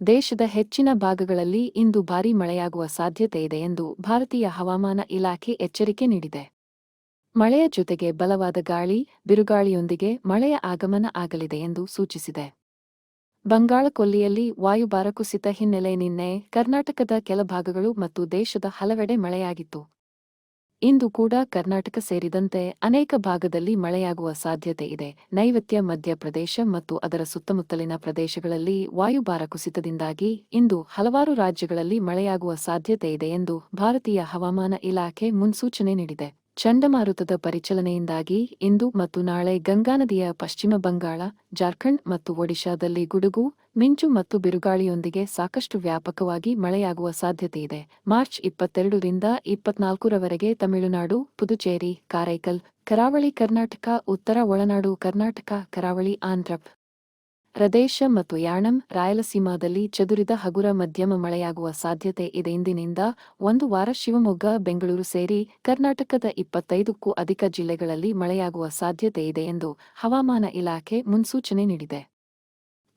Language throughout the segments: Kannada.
ದೇಶದ ಹೆಚ್ಚಿನ ಭಾಗಗಳಲ್ಲಿ ಇಂದು ಭಾರೀ ಮಳೆಯಾಗುವ ಸಾಧ್ಯತೆ ಇದೆ ಎಂದು ಭಾರತೀಯ ಹವಾಮಾನ ಇಲಾಖೆ ಎಚ್ಚರಿಕೆ ನೀಡಿದೆ. ಮಳೆಯ ಜೊತೆಗೆ ಬಲವಾದ ಗಾಳಿ, ಬಿರುಗಾಳಿಯೊಂದಿಗೆ ಮಳೆಯ ಆಗಮನ ಆಗಲಿದೆ ಎಂದು ಸೂಚಿಸಿದೆ. ಬಂಗಾಳಕೊಲ್ಲಿಯಲ್ಲಿ ವಾಯುಭಾರ ಕುಸಿತ ಹಿನ್ನೆಲೆ ನಿನ್ನೆ ಕರ್ನಾಟಕದ ಕೆಲ ಭಾಗಗಳು ಮತ್ತು ದೇಶದ ಹಲವೆಡೆ ಮಳೆಯಾಗಿತ್ತು. ಇಂದು ಕೂಡ ಕರ್ನಾಟಕ ಸೇರಿದಂತೆ ಅನೇಕ ಭಾಗದಲ್ಲಿ ಮಳೆಯಾಗುವ ಸಾಧ್ಯತೆ ಇದೆ. ನೈವತ್ಯ ಮಧ್ಯಪ್ರದೇಶ ಮತ್ತು ಅದರ ಸುತ್ತಮುತ್ತಲಿನ ಪ್ರದೇಶಗಳಲ್ಲಿ ವಾಯುಭಾರ ಕುಸಿತದಿಂದಾಗಿ ಇಂದು ಹಲವಾರು ರಾಜ್ಯಗಳಲ್ಲಿ ಮಳೆಯಾಗುವ ಸಾಧ್ಯತೆ ಇದೆ ಎಂದು ಭಾರತೀಯ ಹವಾಮಾನ ಇಲಾಖೆ ಮುನ್ಸೂಚನೆ ನೀಡಿದೆ. ಚಂಡಮಾರುತದ ಪರಿಚಲನೆಯಿಂದಾಗಿ ಇಂದು ಮತ್ತು ನಾಳೆ ಗಂಗಾ ನದಿಯ ಪಶ್ಚಿಮ ಬಂಗಾಳ, ಜಾರ್ಖಂಡ್ ಮತ್ತು ಒಡಿಶಾದಲ್ಲಿ ಗುಡುಗು, ಮಿಂಚು ಮತ್ತು ಬಿರುಗಾಳಿಯೊಂದಿಗೆ ಸಾಕಷ್ಟು ವ್ಯಾಪಕವಾಗಿ ಮಳೆಯಾಗುವ ಸಾಧ್ಯತೆಯಿದೆ ಮಾರ್ಚ್ ಇಪ್ಪತ್ತೆರಡರಿಂದ ಇಪ್ಪತ್ನಾಲ್ಕರವರೆಗೆ ತಮಿಳುನಾಡು, ಪುದುಚೇರಿ, ಕಾರೈಕಲ್, ಕರಾವಳಿ ಕರ್ನಾಟಕ, ಉತ್ತರ ಒಳನಾಡು ಕರ್ನಾಟಕ, ಕರಾವಳಿ ಆಂಧ್ರ ಪ್ರದೇಶ ಮತ್ತು ಯಾಣಂ ರಾಯಲಸೀಮಾದಲ್ಲಿ ಚದುರಿದ ಹಗುರ ಮಧ್ಯಮ ಮಳೆಯಾಗುವ ಸಾಧ್ಯತೆ ಇದೆ. ಇಂದಿನಿಂದ ಒಂದು ವಾರ ಶಿವಮೊಗ್ಗ, ಬೆಂಗಳೂರು ಸೇರಿ ಕರ್ನಾಟಕದ ಇಪ್ಪತ್ತೈದಕ್ಕೂ ಅಧಿಕ ಜಿಲ್ಲೆಗಳಲ್ಲಿ ಮಳೆಯಾಗುವ ಸಾಧ್ಯತೆ ಇದೆ ಎಂದು ಹವಾಮಾನ ಇಲಾಖೆ ಮುನ್ಸೂಚನೆ ನೀಡಿದೆ.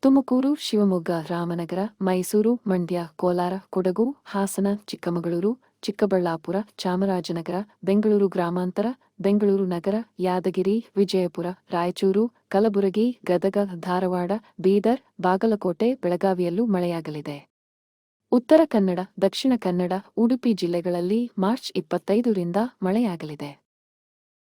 ತುಮಕೂರು, ಶಿವಮೊಗ್ಗ, ರಾಮನಗರ, ಮೈಸೂರು, ಮಂಡ್ಯ, ಕೋಲಾರ, ಕೊಡಗು, ಹಾಸನ, ಚಿಕ್ಕಮಗಳೂರು, ಚಿಕ್ಕಬಳ್ಳಾಪುರ, ಚಾಮರಾಜನಗರ, ಬೆಂಗಳೂರು ಗ್ರಾಮಾಂತರ, ಬೆಂಗಳೂರು ನಗರ, ಯಾದಗಿರಿ, ವಿಜಯಪುರ, ರಾಯಚೂರು, ಕಲಬುರಗಿ, ಗದಗ, ಧಾರವಾಡ, ಬೀದರ್, ಬಾಗಲಕೋಟೆ, ಬೆಳಗಾವಿಯಲ್ಲೂ ಮಳೆಯಾಗಲಿದೆ. ಉತ್ತರ ಕನ್ನಡ, ದಕ್ಷಿಣ ಕನ್ನಡ, ಉಡುಪಿ ಜಿಲ್ಲೆಗಳಲ್ಲಿ ಮಾರ್ಚ್ ಇಪ್ಪತ್ತೈದರಿಂದ ಮಳೆಯಾಗಲಿದೆ.